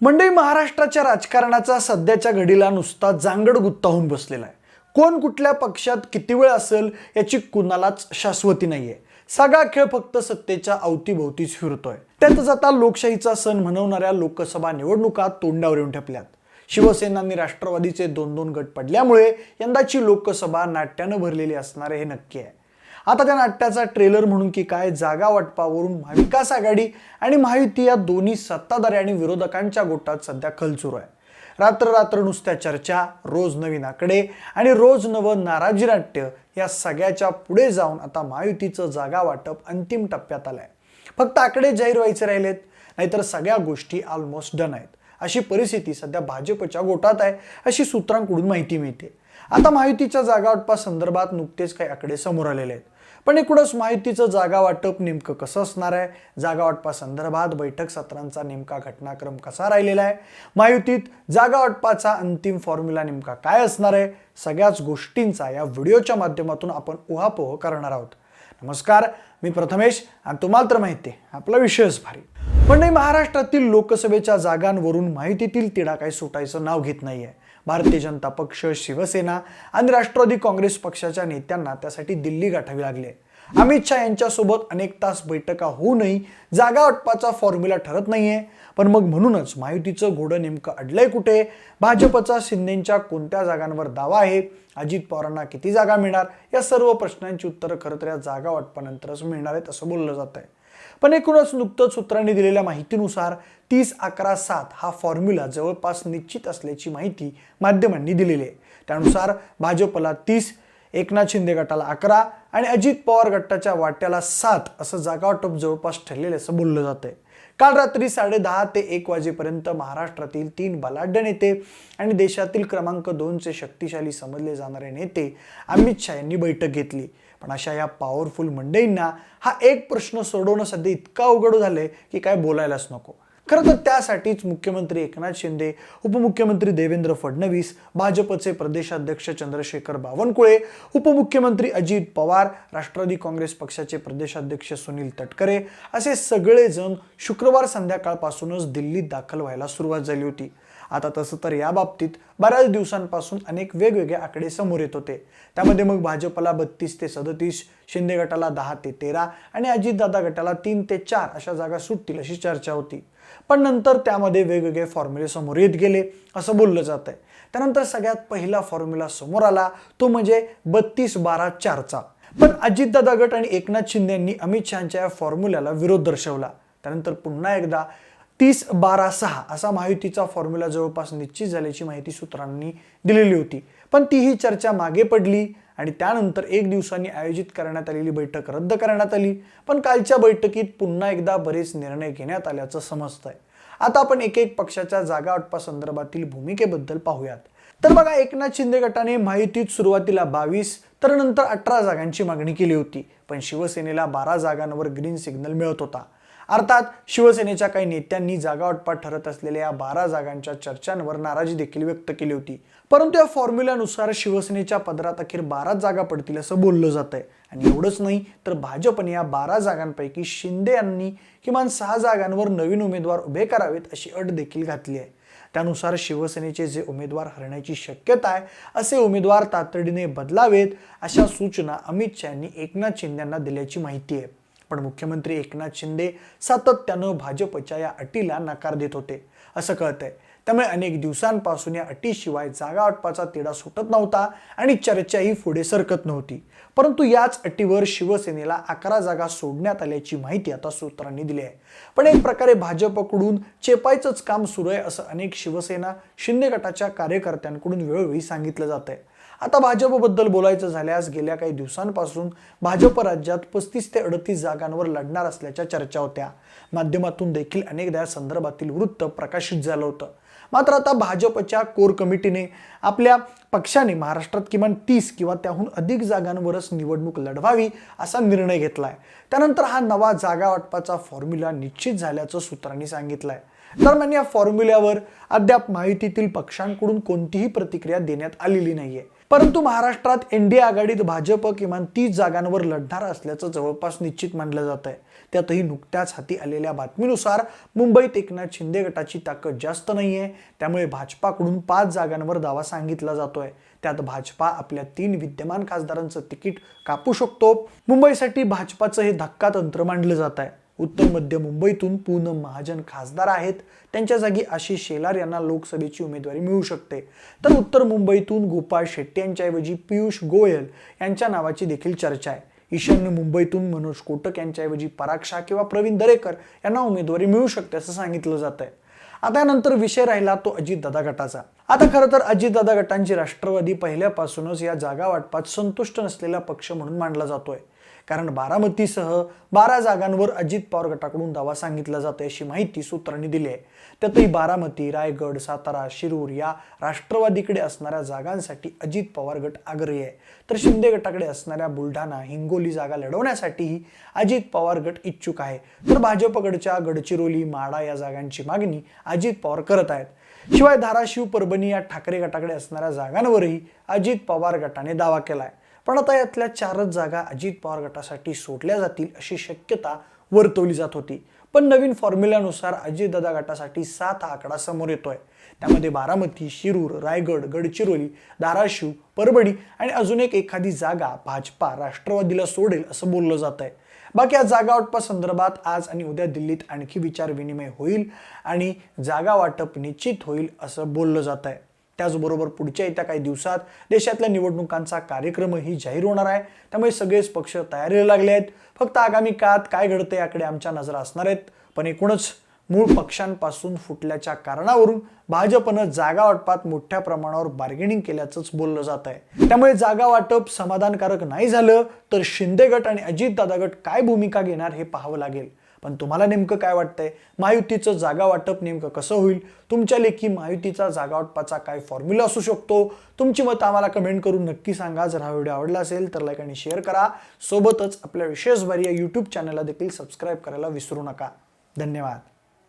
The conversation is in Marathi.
मंडळी महाराष्ट्राच्या राजकारणाचा सध्याच्या घडीला नुसता जांगड गुत्ता होऊन बसलेला आहे. कोण कुठल्या पक्षात किती वेळ असेल याची कुणालाच शाश्वती नाहीये. सगळा खेळ फक्त सत्तेच्या अवतीभोवतीच फिरतोय. त्यातच आता लोकशाहीचा सण म्हणवणाऱ्या लोकसभा निवडणुका तोंडावर येऊन ठेपल्यात. शिवसेना आणि राष्ट्रवादीचे दोन दोन गट पडल्यामुळे यंदाची लोकसभा नाट्यानं भरलेली असणार हे नक्की आहे. आता त्या नाट्याचा ट्रेलर म्हणून की काय जागा वाटपावरून महाविकास आघाडी आणि महायुती या दोन्ही सत्ताधारी आणि विरोधकांच्या गोटात सध्या खल सुरू आहे. रात्र रात्र नुसत्या चर्चा रोज नवीन आकडे आणि रोज नवं नाराजी नाट्य या सगळ्याच्या पुढे जाऊन आता महायुतीचं जागा वाटप अंतिम टप्प्यात आलंय. फक्त आकडे जाहीर व्हायचे राहिलेत नाहीतर सगळ्या गोष्टी ऑलमोस्ट डन आहेत. अशी परिस्थिती सध्या भाजपच्या गोटात आहे अशी सूत्रांकडून माहिती मिळते. आता महायुतीच्या जागा वाटपा संदर्भात नुकतेच काही आकडे समोर आलेले आहेत. पण एकूणच माहितीचं जागा वाटप नेमकं कसं असणार आहे? जागा वाटपासंदर्भात बैठक सत्रांचा नेमका घटनाक्रम कसा राहिलेला आहे? महायुतीत जागा वाटपाचा अंतिम फॉर्म्युला नेमका काय असणार आहे? सगळ्याच गोष्टींचा या व्हिडिओच्या माध्यमातून आपण उहापोह करणार आहोत. नमस्कार मी प्रथमेश आणि तुम्हाला तर माहिती आहे आपला विषयच भारी. पण नाही महाराष्ट्रातील लोकसभेच्या जागांवरून माहितीतील तिढा काही सुटायचं नाव घेत नाहीये. भारतीय जनता पक्ष शिवसेना आणि राष्ट्रवादी काँग्रेस पक्षाच्या नेत्यांना त्यासाठी दिल्ली गाठावी लागली. आहे अमित शहा यांच्यासोबत अनेक तास बैठका होऊनही जागा वाटपाचा फॉर्म्युला ठरत नाहीये. पण मग म्हणूनच महायुतीचं घोडं नेमकं अडलंय कुठे? भाजपचा शिंदेच्या कोणत्या जागांवर दावा आहे? अजित पवारांना किती जागा मिळणार? या सर्व प्रश्नांची उत्तरं खरं तर या जागा वाटपानंतरच मिळणार आहेत असं बोललं जात आहे पण एकूणच नुकतंच सूत्रांनी दिलेल्या माहितीनुसार तीस अकरा सात हा फॉर्म्युला जवळपास निश्चित असल्याची माहिती माध्यमांनी दिलेली आहे. त्यानुसार भाजपला तीस एकनाथ शिंदे गटाला अकरा आणि अजित पवार गटाच्या वाट्याला सात असं जागावाटप जवळपास ठरलेलं असं बोललं जातंय. काल रात्री साडे दहा ते एक वाजेपर्यंत महाराष्ट्रातील तीन बलाढ्य नेते आणि देशातील क्रमांक दोनचे शक्तिशाली समजले जाणारे नेते अमित शहा यांनी बैठक घेतली. पण अशा या पॉवरफुल मंडईंना हा एक प्रश्न सोडवणं सध्या इतका अवघड झालंय की काय बोलायलाच नको. खरं तर त्यासाठीच मुख्यमंत्री एकनाथ शिंदे उपमुख्यमंत्री देवेंद्र फडणवीस भाजपचे प्रदेशाध्यक्ष चंद्रशेखर बावनकुळे उपमुख्यमंत्री अजित पवार राष्ट्रवादी काँग्रेस पक्षाचे प्रदेशाध्यक्ष सुनील तटकरे असे सगळेजण शुक्रवार संध्याकाळपासूनच दिल्लीत दाखल व्हायला सुरुवात झाली होती. आता तसं तर या बाबतीत बऱ्याच दिवसांपासून अनेक वेगवेगळे आकडे समोर येत होते. त्यामध्ये मग भाजपला बत्तीस ते सदतीस शिंदे गटाला दहा ते तेरा आणि अजितदादा गटाला तीन ते चार अशा जागा सुटतील अशी चर्चा होती. पण नंतर त्यामध्ये वेगवेगळे फॉर्म्युले समोर येत गेले असं बोललं जात आहे त्यानंतर सगळ्यात पहिला फॉर्म्युला समोर आला तो म्हणजे बत्तीस बारा चारचा. पण अजितदादा गट आणि एकनाथ शिंदे यांनी अमित शहाच्या या फॉर्म्युल्याला विरोध दर्शवला. त्यानंतर पुन्हा एकदा तीस बारा सहा असा महायुतीचा फॉर्म्युला जवळपास निश्चित झाल्याची माहिती सूत्रांनी दिलेली होती. पण तीही चर्चा मागे पडली आणि त्यानंतर एक दिवसांनी आयोजित करण्यात आलेली बैठक रद्द करण्यात आली. पण कालच्या बैठकीत पुन्हा एकदा बरेच निर्णय घेण्यात आल्याचं समजतंय. आता आपण एक एक पक्षाच्या जागा वाटपा संदर्भातील भूमिकेबद्दल पाहूयात. तर बघा एकनाथ शिंदे गटाने माहितीत सुरुवातीला बावीस तर नंतर अठरा जागांची मागणी केली होती. पण शिवसेनेला बारा जागांवर ग्रीन सिग्नल मिळत होता. अर्थात शिवसेनेच्या काही नेत्यांनी जागावाटपात ठरत असलेल्या या बारा जागांच्या चर्चांवर नाराजी देखील व्यक्त केली होती. परंतु या फॉर्म्युल्यानुसार शिवसेनेच्या पदरात अखेर बाराच जागा पडतील असं बोललं जात आहे आणि एवढंच नाही तर भाजपने या बारा जागांपैकी शिंदे यांनी किमान सहा जागांवर नवीन उमेदवार उभे करावेत अशी अट देखील घातली आहे. त्यानुसार शिवसेनेचे जे उमेदवार हरण्याची शक्यता आहे असे उमेदवार तातडीने बदलावेत अशा सूचना अमित शहा यांनी एकनाथ शिंदेंना दिल्याची माहिती आहे. पण मुख्यमंत्री एकनाथ शिंदे सातत्यानं भाजपच्या या अटीला नकार देत होते. असं कळतंय. त्यामुळे अनेक दिवसांपासून या अटीशिवाय जागा वाटपाचा तिढा सुटत नव्हता आणि चर्चाही पुढे सरकत नव्हती. परंतु याच अटीवर शिवसेनेला अकरा जागा सोडण्यात आल्याची माहिती आता सूत्रांनी दिली आहे. पण एक प्रकारे भाजपकडून चेपायचंच काम सुरू आहे असं अनेक शिवसेना शिंदे गटाच्या कार्यकर्त्यांकडून वेळोवेळी सांगितलं जात आहे आता भाजपबद्दल बोलायचं झाल्यास गेल्या काही दिवसांपासून भाजप राज्यात पस्तीस ते अडतीस जागांवर लढणार असल्याच्या चर्चा होत्या. माध्यमातून देखील अनेकदा या संदर्भातील वृत्त प्रकाशित झालं होतं. मात्र आता भाजपच्या कोर कमिटीने आपल्या पक्षाने महाराष्ट्रात किमान तीस किंवा त्याहून अधिक जागांवरच निवडणूक लढवावी असा निर्णय घेतलाय. त्यानंतर हा नवा जागा वाटपाचा फॉर्म्युला निश्चित झाल्याचं सूत्रांनी सांगितलंय. दरम्यान या फॉर्म्युल्यावर अद्याप माहितीतील पक्षांकडून कोणतीही प्रतिक्रिया देण्यात आलेली नाहीये. परंतु महाराष्ट्रात एनडीए आघाडीत भाजप किमान तीस जागांवर लढणार असल्याचं जवळपास निश्चित मानलं जात आहे त्यातही नुकत्याच हाती आलेल्या बातमीनुसार मुंबईत एकनाथ शिंदे गटाची ताकद जास्त नाही आहे त्यामुळे भाजपाकडून पाच जागांवर दावा सांगितला जातोय. त्यात भाजपा आपल्या तीन विद्यमान खासदारांचं तिकीट कापू शकतो. मुंबईसाठी भाजपाचं हे धक्का तंत्र मांडलं जात आहे उत्तर मध्य मुंबईतून पूनम महाजन खासदार आहेत. त्यांच्या जागी आशिष शेलार यांना लोकसभेची उमेदवारी मिळू शकते. तर उत्तर मुंबईतून गोपाळ शेट्टी यांच्याऐवजी पियुष गोयल यांच्या नावाची देखील चर्चा आहे. ईशान्य मुंबईतून मनोज कोटक यांच्याऐवजी पराग शाह किंवा प्रवीण दरेकर यांना उमेदवारी मिळू शकते असं सांगितलं जात आहे. आता यानंतर विषय राहिला तो अजितदादा गटाचा. आता खरं तर अजितदादा गटांची राष्ट्रवादी पहिल्यापासूनच या जागा वाटपात संतुष्ट नसलेला पक्ष म्हणून मानला जातोय. कारण बारामतीसह बारा जागांवर अजित पवार गटाकडून दावा सांगितला जातोय अशी माहिती सूत्रांनी दिली आहे. त्यातही बारामती रायगड सातारा शिरूर या राष्ट्रवादीकडे असणाऱ्या जागांसाठी अजित पवार गट आग्रही आहे. तर शिंदे गटाकडे असणाऱ्या बुलढाणा हिंगोली जागा लढवण्यासाठीही अजित पवार गट इच्छुक आहे. तर भाजपकडच्या गडचिरोली माडा या जागांची मागणी अजित पवार करत आहेत. शिवाय धाराशिव परभणी या ठाकरे गटाकडे असणाऱ्या जागांवरही अजित पवार गटाने दावा केला आहे पण आता यातल्या चारच जागा अजित पवार गटासाठी सोडल्या जातील अशी शक्यता वर्तवली जात होती. पण नवीन फॉर्म्युल्यानुसार अजितदादा गटासाठी सात हा आकडा समोर येतोय. त्यामध्ये बारामती शिरूर रायगड गडचिरोली धाराशिव परभणी आणि अजून एक एखादी जागा भाजपा राष्ट्रवादीला सोडेल असं बोललं जात आहे बाकी या जागा वाटपासंदर्भात आज आणि उद्या दिल्लीत आणखी विचार विनिमय होईल आणि जागा वाटप निश्चित होईल असं बोललं जात आहे त्याचबरोबर पुढच्या येत्या काही दिवसात देशातल्या निवडणुकांचा कार्यक्रमही जाहीर होणार आहे. त्यामुळे सगळेच पक्ष तयारीला लागले आहेत. फक्त आगामी काळात काय घडतं याकडे आमच्या नजरा असणार आहेत. पण एकूणच मूळ पक्षांपासून फुटल्याच्या कारणावरून भाजपनं जागा वाटपात मोठ्या प्रमाणावर बार्गेनिंग केल्याचंच बोललं जात आहे. त्यामुळे जागा वाटप समाधानकारक नाही झालं तर शिंदे गट आणि अजितदादा गट काय भूमिका घेणार हे पाहावं लागेल. पण तुम्हाला नेमकं काय वाटतंय? महायुतीचं जागा वाटप नेमकं कसं होईल? तुमच्या लेखी महायुतीचा जागा वाटपाचा काय फॉर्म्युला असू शकतो? तुमची मतं आम्हाला कमेंट करून नक्की सांगा. जर हा व्हिडिओ आवडला असेल तर लाईक आणि शेअर करा. सोबतच आपल्या विशेष भारी या यूट्यूब चॅनलला देखील सबस्क्राईब करायला विसरू नका. धन्यवाद.